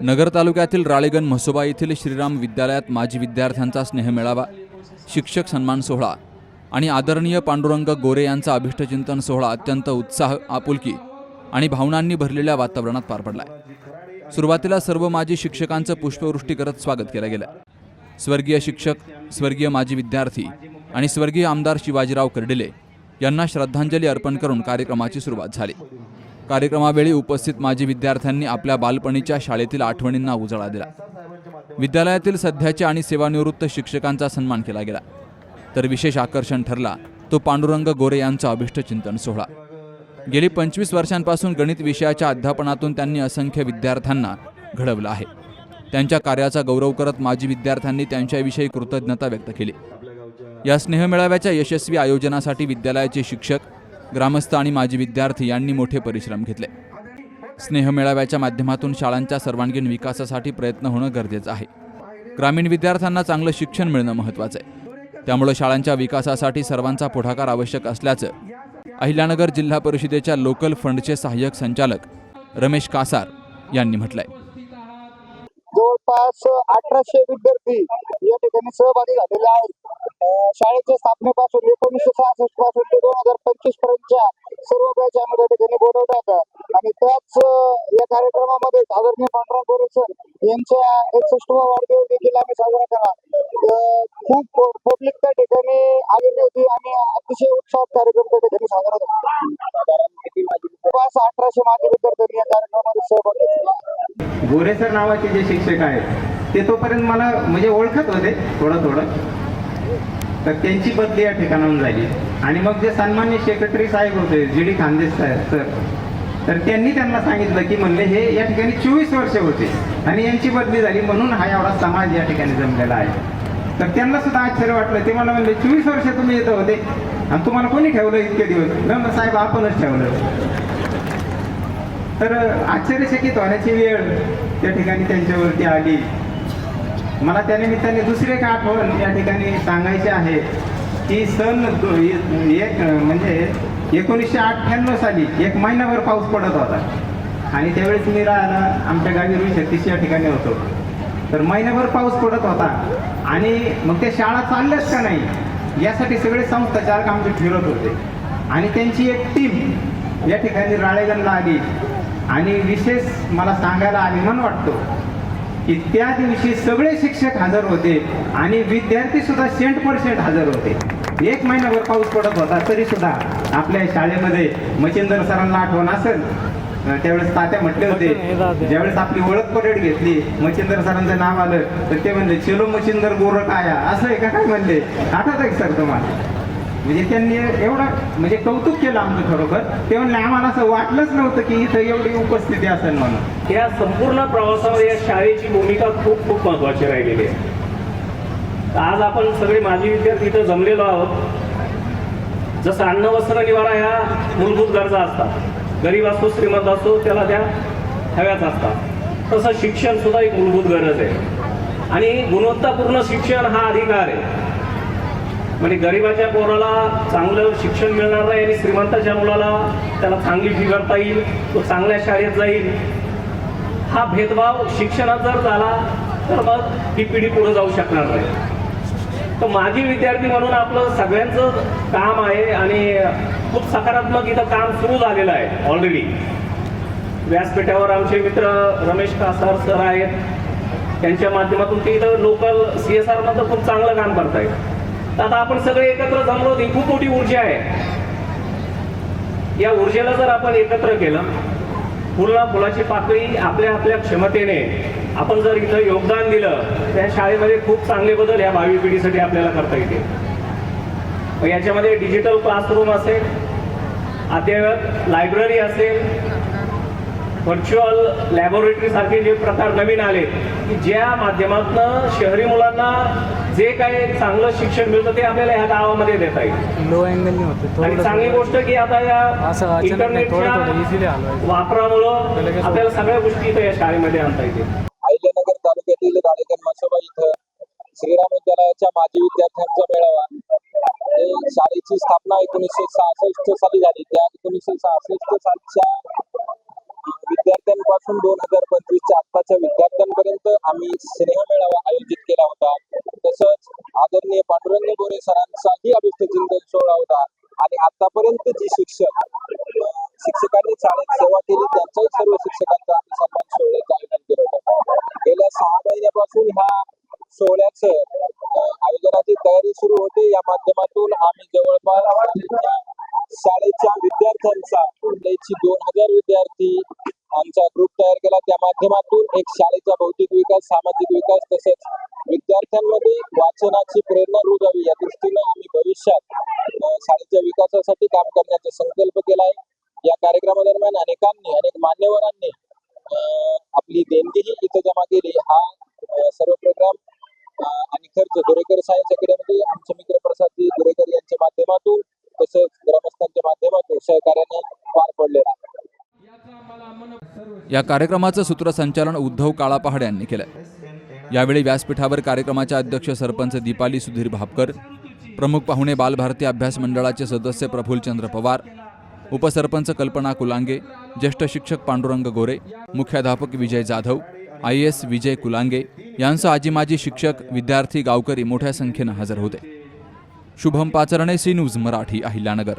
नगर तालुक्यातील राळेगण म्हसोबा येथील श्रीराम विद्यालयात माजी विद्यार्थ्यांचा स्नेहमेळावा शिक्षक सन्मान सोहळा आणि आदरणीय पांडुरंग गोरे यांचा अभिष्टचिंतन सोहळा अत्यंत उत्साह आपुलकी आणि भावनांनी भरलेल्या वातावरणात पार पडलाय. सुरुवातीला सर्व माजी शिक्षकांचं पुष्पवृष्टी करत स्वागत केलं गेलं. स्वर्गीय शिक्षक स्वर्गीय माजी विद्यार्थी आणि स्वर्गीय आमदार शिवाजीराव कर्डिले यांना श्रद्धांजली अर्पण करून कार्यक्रमाची सुरुवात झाली. कार्यक्रमावेळी उपस्थित माजी विद्यार्थ्यांनी आपल्या बालपणीच्या शाळेतील आठवणींना उजाळा दिला. विद्यालयातील सध्याच्या आणि सेवानिवृत्त शिक्षकांचा सन्मान केला गेला. तर विशेष आकर्षण ठरला तो पांडुरंग गोरे यांचा अभिष्टचिंतन सोहळा. गेली पंचवीस वर्षांपासून गणित विषयाच्या अध्यापनातून त्यांनी असंख्य विद्यार्थ्यांना घडवलं आहे. त्यांच्या कार्याचा गौरव करत माजी विद्यार्थ्यांनी त्यांच्याविषयी कृतज्ञता व्यक्त केली. या स्नेहमेळाव्याच्या यशस्वी आयोजनासाठी विद्यालयाचे शिक्षक ग्रामस्थ आणि माजी विद्यार्थी यांनी मोठे परिश्रम घेतले. स्नेहमेळाव्याच्या माध्यमातून शाळांच्या सर्वांगीण विकासासाठी प्रयत्न होणं गरजेचं आहे. ग्रामीण विद्यार्थ्यांना चांगलं शिक्षण मिळणं महत्त्वाचं आहे. त्यामुळे शाळांच्या विकासासाठी सर्वांचा पुढाकार आवश्यक असल्याचं अहिल्यानगर जिल्हा परिषदेच्या लोकल फंडचे सहाय्यक संचालक रमेश कासार यांनी म्हटलंय. जवळपास अठराशे विद्यार्थी या ठिकाणी सहभागी झालेले आहेत. शाळेच्या स्थापनेपासून एकोणीसशे सहासष्टपासून ते दोन हजार पंचवीस पर्यंतच्या सर्व बॅच आम्ही त्या ठिकाणी बोलवल्यात आणि त्याच या कार्यक्रमामध्ये आदरणीय पांढरा गोरे सर यांच्या एकसष्टवा वाढदिवस देखील आम्ही साजरा केला. खूप पब्लिक त्या ठिकाणी आलेली होती आणि अतिशय उत्साहात कार्यक्रम त्या ठिकाणी साजरा झाला. अठराशे माजी विद्यार्थ्यांनी या कार्यक्रमामध्ये सहभाग घेतला गोरे सर नावाचे जे शिक्षक आहेत ते तोपर्यंत मला म्हणजे ओळखत होते थोडं थोडं. तर त्यांची बदली या ठिकाणाहून झाली. आणि मग जे सन्मान्य सेक्रेटरी साहेब होते जी डी खानदेश साहेब सर तर त्यांनी त्यांना सांगितलं की म्हणले हे या ठिकाणी चोवीस वर्ष होते आणि यांची बदली झाली म्हणून हा एवढा समाज या ठिकाणी जमलेला आहे. तर त्यांना सुद्धा आश्चर्य वाटलं. ते मला म्हणले चोवीस वर्ष तुम्ही येत होते आणि तुम्हाला कोणी ठेवलं इतके दिवस? न साहेब आपणच ठेवलं. तर आश्चर्यचकित होण्याची वेळ त्या ठिकाणी त्यांच्यावरती आली. मला त्या निमित्ताने दुसरी एक आठवण या ठिकाणी सांगायची आहे. की सन एक म्हणजे एकोणीसशे अठ्ठ्याण्णव साली एक महिनाभर पाऊस पडत होता. आणि त्यावेळेस मी राहायला आमच्या गावी रुई छत्तीस या ठिकाणी होतो. तर महिनाभर पाऊस पडत होता. आणि मग त्या शाळा चालल्याच का नाही यासाठी सगळे संस्थाचालक आमचे फिरत होते. आणि त्यांची एक टीम या ठिकाणी राळेगणला आली. आणि विशेष मला सांगायला अभिमान वाटतो. की त्या दिवशी सगळे शिक्षक हजर होते आणि विद्यार्थी सुद्धा सेंट पर्सेंट हजर होते. एक महिनाभर पाऊस पडत होता तरी सुद्धा आपल्या शाळेमध्ये मच्छिंदर सरांना आठवण असेल. त्यावेळेस तात्या म्हटले होते ज्यावेळेस आपली ओळख परेड घेतली मच्छिंदर सरांचं नाव आलं तर ते म्हणले चलो मच्छिंदर गोरख आया. असं आहे का? काय म्हणले? आठवत आहे सर तुम्हाला? म्हणजे त्यांनी एवढं म्हणजे कौतुक केलं आमचं खरोखर. ते म्हणले आम्हाला असं वाटलंच नव्हतं की इथं एवढी उपस्थिती असेल म्हणून. या संपूर्ण प्रवासामध्ये या शाळेची भूमिका खूप खूप महत्वाची राहिलेली आहे. आज आपण सगळे माजी विद्यार्थी इथं जमलेलो आहोत. जसं अन्न वस्त्र निवारा ह्या मूलभूत गरजा असतात. गरीब असो श्रीमंत असो त्याला त्या हव्याच असतात. तसं शिक्षण सुद्धा एक मूलभूत गरज आहे. आणि गुणवत्तापूर्ण शिक्षण हा अधिकार आहे. म्हणजे गरिबाच्या पोराला चांगलं शिक्षण मिळणार नाही आणि श्रीमंताच्या मुलाला त्याला चांगली फी भरता येईल तो चांगल्या शाळेत जाईल. हा भेदभाव शिक्षणात जर झाला तर मग ही पिढी पुढे जाऊ शकणार नाही. तर माजी विद्यार्थी म्हणून आपलं सगळ्यांचं काम आहे आणि खूप सकारात्मक इथं काम सुरू झालेलं आहे ऑलरेडी व्यासपीठावर आमचे मित्र रमेश कासार सर आहेत. त्यांच्या माध्यमातून ते इथं लोकल सी एस आर खूप चांगलं काम करतायत. आता आपण सगळे एकत्र जमलो ही खूप मोठी ऊर्जा आहे. या ऊर्जेला जर आपण एकत्र केलं फुला फुलाची पाकळी आपल्या आपल्या क्षमतेने आपण जर इथं योगदान दिलं त्या शाळेमध्ये खूप चांगले बदल या भावी पिढीसाठी आपल्याला करता येतील. याच्यामध्ये डिजिटल क्लासरूम असेल अद्ययावत लायब्ररी असेल व्हर्च्युअल लॅबोरेटरी सारखे जे प्रकार नवीन आले की ज्या माध्यमातून शहरी मुलांना जे काही चांगलं शिक्षण मिळतं ते आपल्याला ह्या गावामध्ये देता येईल. लो अँगलने होते आणि थोडं चांगली गोष्ट की आता या इंटरनेटच्या. वापरामुळं आपल्याला सगळ्या गोष्टी इथं या शाळेमध्ये आणता येतील. अहिल्यानगर तालुक्यातील मसोबा इथं श्रीराम विद्यालयाच्या माजी विद्यार्थ्यांचा मेळावा. हे शाळेची स्थापना एकोणीसशे सहासष्ट साली झाली. त्या एकोणीसशे सहासष्ट सालच्या विद्यार्थ्यांपासून दोन हजार पंचवीसच्या आत्ताच्या विद्यार्थ्यांपर्यंत आम्ही स्नेह मेळावा आयोजित केला होता. तसंच आदरणीय पांडुरंग गोरे सरांचाही अभिष्टचिंतन सोहळा होता. आणि आतापर्यंत जी शिक्षक शिक्षकांनी शाळेत सेवा केली त्यांचाही सर्व शिक्षकांचा आम्ही सन्मान सोहळ्याचं आयोजन केलं होतं. गेल्या सहा महिन्यापासून ह्या सोहळ्याचं आयोजनाची तयारी सुरू होते. या माध्यमातून आम्ही जवळपास शाळेच्या- विद्यार्थ्यांचा दोन हजार विद्यार्थी आमचा ग्रुप तयार केला. त्या माध्यमातून एक शाळेचा भौतिक विकास सामाजिक विकास तसेच विद्यार्थ्यांमध्ये वाचनाची प्रेरणा रुजावी. या दृष्टीनं आम्ही भविष्यात शाळेच्या विकासासाठी काम करण्याचा संकल्प केला आहे या कार्यक्रमादरम्यान अनेकांनी अनेक मान्यवरांनी आपली देणगीही इथं जमा केली. हा सर्व प्रोग्राम आणि खर्च दुरेकर सायन्स अकॅडमी आमचे मित्र प्रसादजी दुरेकर यांच्या माध्यमातून तसंच ग्रामस्थांच्या माध्यमातून सहकार्याने या कार्यक्रमाचं सूत्रसंचालन उद्धव काळा पहाड यांनी केलं यावेळी व्यासपीठावर कार्यक्रमाच्या अध्यक्ष सरपंच दीपाली सुधीर भापकर प्रमुख पाहुणे बालभारती अभ्यास मंडळाचे सदस्य प्रफुल्लचंद्र पवार उपसरपंच कल्पना कुलांगे ज्येष्ठ शिक्षक पांडुरंग गोरे मुख्याध्यापक विजय जाधव आय एस विजय कुलांगे यांसह आजी माजी शिक्षक विद्यार्थी गावकरी मोठ्या संख्येनं हजर होते. Shubham Pacharne C news Marathi Ahilyanagar.